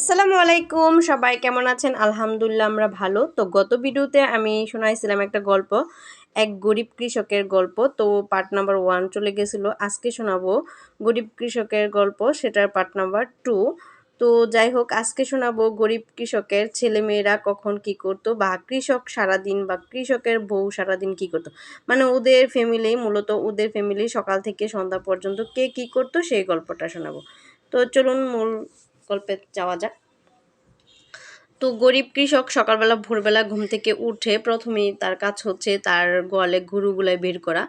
আসসালামু আলাইকুম, সবাই কেমন আছেন? আলহামদুলিল্লাহ আমরা ভালো। তো গত ভিডিওতে আমি শোনাইছিলাম একটা গল্প, এক গরিব কৃষকের গল্প। তো পার্ট নাম্বার ওয়ান চলে গেছিল, আজকে শোনাবো গরিব কৃষকের গল্প, সেটার পার্ট নাম্বার টু তো যাই হোক, আজকে শোনাবো গরিব কৃষকের ছেলেমেয়েরা কখন কি করতো, বা কৃষক সারাদিন, বা কৃষকের বউ সারাদিন কি করতো। মানে ওদের ফ্যামিলি মূলত ওদের ফ্যামিলি সকাল থেকে সন্ধ্যা পর্যন্ত কে কি করতো, সেই গল্পটা শোনাবো। তো চলুন মূল গল্পে যাওয়া যাক। তো গরিব কৃষক সকালবেলা, ভোরবেলা ঘুম থেকে উঠে প্রথমেই তার কাজ হচ্ছে তার গোয়ালে গরুগুলাই বের করা।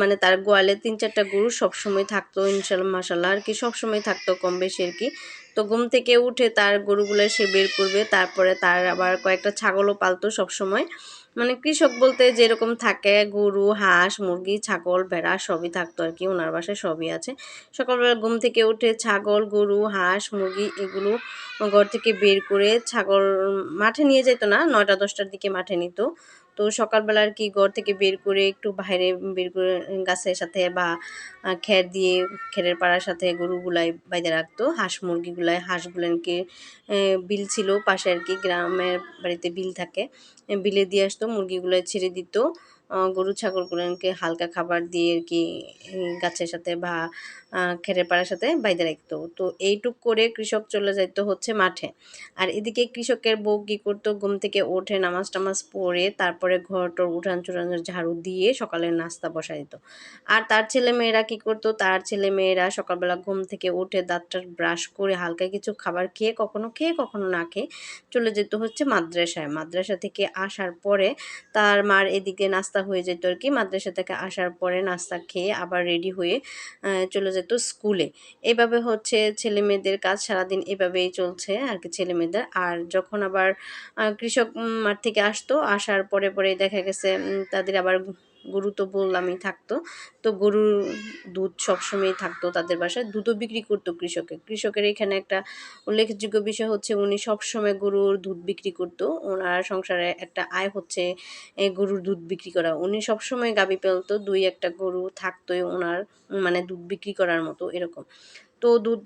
মানে তার গোয়ালে তিন চারটা গরু সবসময় থাকতো, ইনশাল্লাহ মাসাল্লাহ আর কি সবসময় থাকতো কম বেশি আর কি। তো ঘুম থেকে উঠে তার গরুগুলো সে বের করবে, তারপরে তার আবার কয়েকটা ছাগলও পালতো সবসময়। মানে কৃষক বলতে যেরকম থাকে, গরু, হাঁস, মুরগি, ছাগল, ভেড়া সবই থাকতো আর কি ওনার বাসায় সবই আছে। সকালবেলা ঘুম থেকে উঠে ছাগল, গরু, হাঁস, মুরগি এগুলো ঘর থেকে বের করে ছাগল মাঠে নিয়ে যেত না, নয়টা দশটার দিকে মাঠে নিত। তো সকালবেলা আর কি ঘর থেকে বের করে একটু বাইরে বের করে, গাছের সাথে বা খের দিয়ে খেরের পাড়ার সাথে গরুগুলাই বাইরে রাখতো। হাঁস মুরগিগুলাই হাঁসগুলোকে বিল ছিল পাশে আর কি, গ্রামের বাড়িতে বিল থাকে। বিলে দিয়ে আসতো মুরগিগুলো ছেড়ে দিত। গরু ছাগলগুলোকে হালকা খাবার দিয়ে আর কি গাছের সাথে বা খেরের পাড়ার সাথে বাইরে রাখতো। তো এইটুক করে কৃষক চলে যেত হচ্ছে মাঠে। আর এদিকে কৃষকের বউ কী করতো, ঘুম থেকে ওঠে নামাজ টামাজ পড়ে তারপরে ঘরটর উঠান চুটান ঝাড়ু দিয়ে সকালের নাস্তা বসাই দিত। আর তার ছেলে মেয়েরা কী করতো, তার ছেলে মেয়েরা সকালবেলা ঘুম থেকে উঠে দাঁতটা ব্রাশ করে হালকা কিছু খাবার খেয়ে কখনো খেয়ে, কখনো না খেয়ে চলে যেত হচ্ছে মাদ্রাসায়। মাদ্রাসা থেকে আসার পরে তার মার এদিকে নাস্তা হয়ে যেত আর কি। মাদ্রাসা থেকে আসার পরে নাস্তা খেয়ে আবার রেডি হয়ে চলে যেত স্কুলে। এভাবে হচ্ছে ছেলে মেয়েদের কাজ সারাদিন এভাবেই চলছে আর কি ছেলে মেয়েদের আর যখন আবার কৃষক মাঠ থেকে আসতো, আসার পরে পরে দেখা গেছে তাদের আবার গরু তো বললামই থাকতো। তো গরুর দুধ সবসময় থাকতো তাদের বাসায়। দুধও বিক্রি করতো কৃষকে। কৃষকের এখানে একটা উল্লেখযোগ্য বিষয় হচ্ছে উনি সবসময় গরুর দুধ বিক্রি করতো। ওনার সংসারে একটা আয় হচ্ছে গরুর দুধ বিক্রি করা। উনি সবসময় গাবি পেলতো, দুই একটা গরু থাকতোই ওনার মানে দুধ বিক্রি করার মতো এরকম। তো দুধ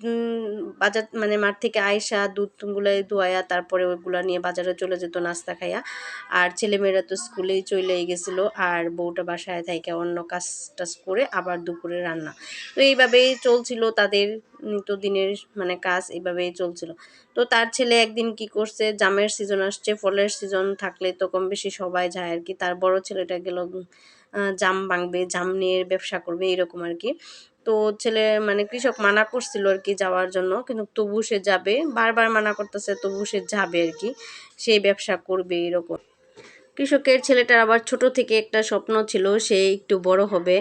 বাজার মানে মাঠ থেকে আয়সা দুধগুলো ধোয়া তারপরে ওইগুলো নিয়ে বাজারে চলে যেত নাস্তা খাইয়া। আর ছেলেমেয়েরা তো স্কুলেই চলে গেছিল আর বউটা বাসায় থাকে অন্য কাজ টাজ করে আবার দুপুরে রান্না। তো এইভাবেই চলছিল তাদের নিত্যদিনের মানে কাজ এইভাবেই চলছিল। তো তার ছেলে একদিন কি করছে, জামের সিজন আসছে, ফলের সিজন থাকলে তো কম বেশি সবাই যায় আর কি। তার বড় ছেলেটা গেল জাম ভাঙবে, জাম নিয়ে ব্যবসা করবে এরকম আর কি। তো ছেলে মানে কৃষক মানা করছিল আর কি যাওয়ার জন্য, কিন্তু তবু সে যাবে। বারবার মানা করতেছে তবু সে যাবে আর কি। সেই ব্যবসা করবে এরকম। কৃষকের ছেলেটার আবার ছোট থেকে একটা স্বপ্ন ছিল, সে একটু বড় হবে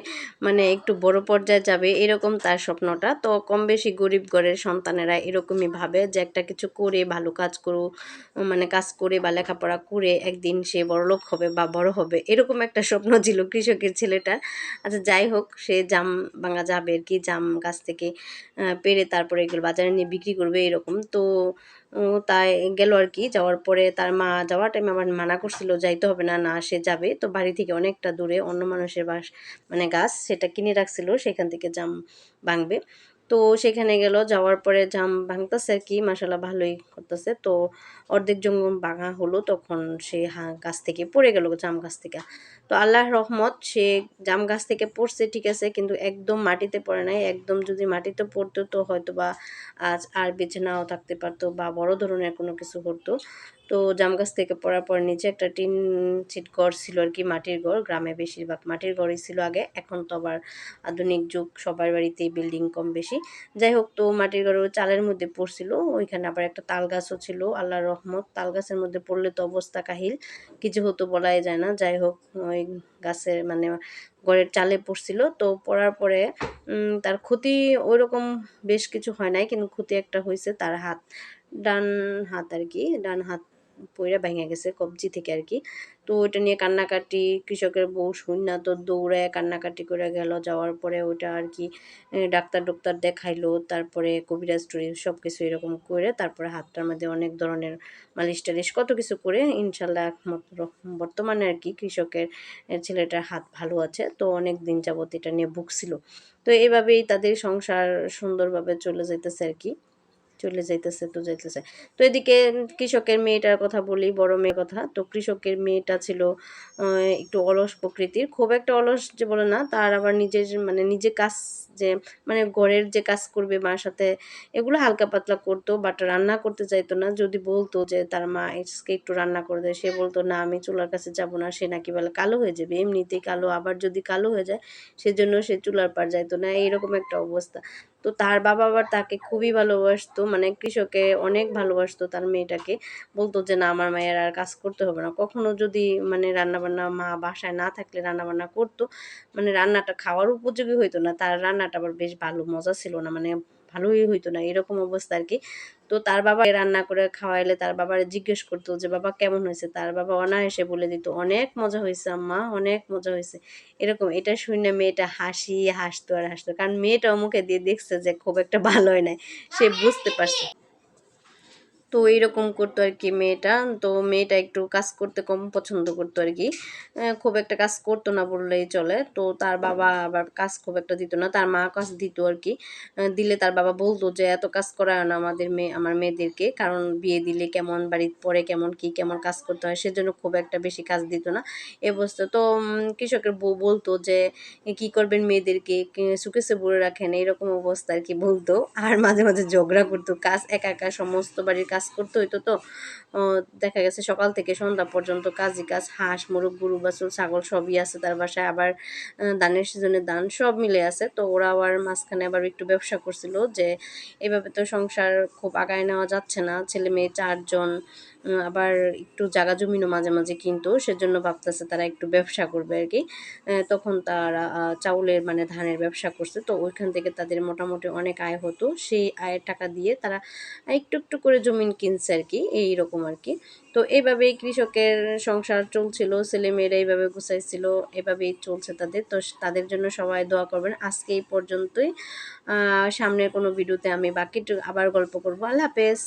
মানে একটু বড় পর্যায়ে যাবে, এরকম তার স্বপ্নটা। তো কম বেশি গরিব ঘরের সন্তানেরা এরকমই ভাবে যে একটা কিছু করে, ভালো কাজ করো মানে কাজ করে বা লেখাপড়া করে একদিন সে বড়লোক হবে বা বড় হবে, এরকম একটা স্বপ্ন ছিল কৃষকের ছেলেটার আচ্ছা যাই হোক, সে জাম ভাঙা যাবে আর কি, জাম গাছ থেকে পেরে তারপরে এগুলো বাজারে নিয়ে বিক্রি করবে, এরকম। তো তাই গেল আর কি। যাওয়ার পরে তার মা যাওয়ার টাইমে আমার মানা করছিল, যাইতে হবে না না, সে যাবে। তো বাড়ি থেকে অনেকটা দূরে অন্য মানুষের বাস মানে গাছ সেটা কিনে রাখছিল, সেখান থেকে জাম ভাঙবে। তো সেখানে গেল, যাওয়ার পরে জাম ভাঙতেছে আর কি মাসালা ভালোই করতেছে। তো অর্ধেক জঙ্গল ভাঙা হলো, তখন সে হা, গাছ থেকে পড়ে গেল জাম গাছ থেকে। তো আল্লাহ রহমত, সে জাম গাছ থেকে পড়ছে, ঠিক আছে, কিন্তু একদম মাটিতে পড়ে নাই। একদম যদি মাটিতে পড়তো তো হয়তো বা আজ আর বেঁচে নাও থাকতে পারতো বা বড় ধরনের কোনো কিছু হতো। তো জাম গাছ থেকে পড়ার পর নিচে একটা টিন চিট ঘর ছিল আর কি, মাটির ঘর, গ্রামে বেশিরভাগ মাটির ঘরই ছিল আগে। এখন তো আবার আধুনিক যুগ, সবার বাড়িতেই বিল্ডিং কম বেশি। যাই হোক, তো মাটির ঘরও চালের মধ্যে পড়ছিল, ওইখানে আবার একটা তাল গাছও ছিল, আল্লাহর রহমত। তাল গাছের মধ্যে পড়লে তো অবস্থা কাহিল, কিছু হতো বলাই যায় না। যাই হোক, ওই গাছের মানে ঘরের চালে পড়ছিল। তো পড়ার পরে তার ক্ষতি ওই রকম বেশ কিছু হয় নাই, কিন্তু ক্ষতি একটা হয়েছে তার হাত, ডান হাত আর কি, ডান হাত পইরা ভেঙে গেছে কবজি থেকে আর কি তো ওইটা নিয়ে কান্নাকাটি, কৃষকের বউ শূন্য তো দৌড়ায় কান্নাকাটি করে গেল, যাওয়ার পরে ওইটা আর কি ডাক্তার ডক্তার দেখাইলো, তারপরে কবিরাজ টুরিজ সব কিছু এরকম করে তারপরে হাতটার মধ্যে অনেক ধরনের মালিশ টালিশ কত কিছু করে ইনশাল্লাহ একমাত্র বর্তমানে আর কি কৃষকের ছেলেটার হাত ভালো আছে, তো অনেক দিন যাবত এটা নিয়ে ভুগছিল। তো এইভাবেই তাদের সংসার সুন্দরভাবে চলে যেতেছে আর কি চলে যাইতেছে, তো যাইতেছে। তো এদিকে কৃষকের মেয়েটার কথা বলি, বড় মেয়ের কথা। তো কৃষকের মেয়েটা ছিল একটু অলস প্রকৃতির। খুব একটা অলস যে বলে না, তার আবার নিজের মানে নিজে কাজ যে মানে ঘরের যে কাজ করবে মার সাথে, এগুলো হালকা পাতলা করতো বাট রান্না করতে চাইতো না। যদি বলতো যে, তার মা আজকে একটু রান্না করে দেয় সে বলতো, না, আমি চুলার কাছে যাব না সে নাকি বলে, কালো হয়ে যাবে এমনিতেই কালো। আবার যদি কালো হয়ে যায়, সেজন্য সে চুলার পার যাইতো না। এইরকম একটা অবস্থা। তো তার বাবা আবার তাকে খুবই ভালোবাসতো মানে কৃষকে অনেক ভালোবাসতো তার মেয়েটাকে। বলতো যে, না, আমার মায়ের আর কাজ করতে হবে না। কখনো যদি মানে রান্নাবান্না মা বাসায় না থাকলে রান্নাবান্না করতো মানে রান্নাটা খাওয়ার উপযোগী হইতো না। তার রান্নাটা আবার বেশ ভালো, মজা ছিল না। মানে ভালোই হইতো না, এরকম অবস্থা আর কি তো তার বাবা রান্না করে খাওয়াইলে তার বাবার জিজ্ঞেস করতো যে, বাবা, কেমন হয়েছে? তার বাবা অনায়াসে বলে দিত, অনেক মজা হয়েছে, আম্মা, অনেক মজা হয়েছে। এরকম, এটা শুনে মেয়েটা হাসি, হাসতো আর হাসতো। কারণ মেয়েটা মুখে দিয়ে দেখছে যে, খুব একটা ভালো হয় নাই, সে বুঝতে পারছে। তো এইরকম করতো আর কি মেয়েটা। তো মেয়েটা একটু কাজ করতে কম পছন্দ করতো আর কি খুব একটা কাজ করতো না বললেই চলে। তো তার বাবা আবার কাজ খুব একটা দিত না। তার মা কাজ দিত আর কি দিলে তার বাবা বলতো যে, এত কাজ করায় না আমাদের মেয়ে, আমার মেয়েদেরকে। কারণ বিয়ে দিলে কেমন, বাড়ির পরে কেমন, কি কেমন কাজ করতে হয়, সেজন্য খুব একটা বেশি কাজ দিত না। এ অবস্থা। তো কৃষকের বউ বলতো যে কি করবেন মেয়েদেরকে? সুখেছে বলে রাখেন। এইরকম অবস্থা আর কি বলতো। আর মাঝে মাঝে ঝগড়া করতো। কাজ, একা একা, সমস্ত বাড়ির কাজ করতে হইতো তো। দেখা গেছে সকাল থেকে সন্ধ্যা পর্যন্ত কাজই কাজ, হাঁস, মোরগ, গরু, বাছুর, ছাগল সবই আছে তার বাসায়। আবার ধানের সিজনে ধান সব মিলে আছে। তো ওরা আবার মাঝখানে আবার একটু ব্যবসা করছিল যে, এভাবে তো সংসার খুব আগায় নেওয়া যাচ্ছে না। ছেলে মেয়ে চারজন আবার একটু জায়গা জমিনও মাঝে মাঝে কিন্তু। সেজন্য ভাবতেছে তারা একটু ব্যবসা করবে আর কি। তখন তারা চাউলের মানে ধানের ব্যবসা করছে। তো ওইখান থেকে তাদের মোটামুটি অনেক আয় হতো। সেই আয়ের টাকা দিয়ে তারা একটু একটু করে জমিন কিনছে আর কি, এইরকম আর কি। তো এইভাবেই কৃষকের সংসার চলছিল, ছেলেমেয়েরা এইভাবে গুছাইছিল, এভাবেই চলছে তাদের। তো তাদের জন্য সবাই দোয়া করবেন। আজকে এই পর্যন্তই। সামনের কোনো ভিডিওতে আমি বাকি আবার গল্প করব। আল্লাহ হাফেজ।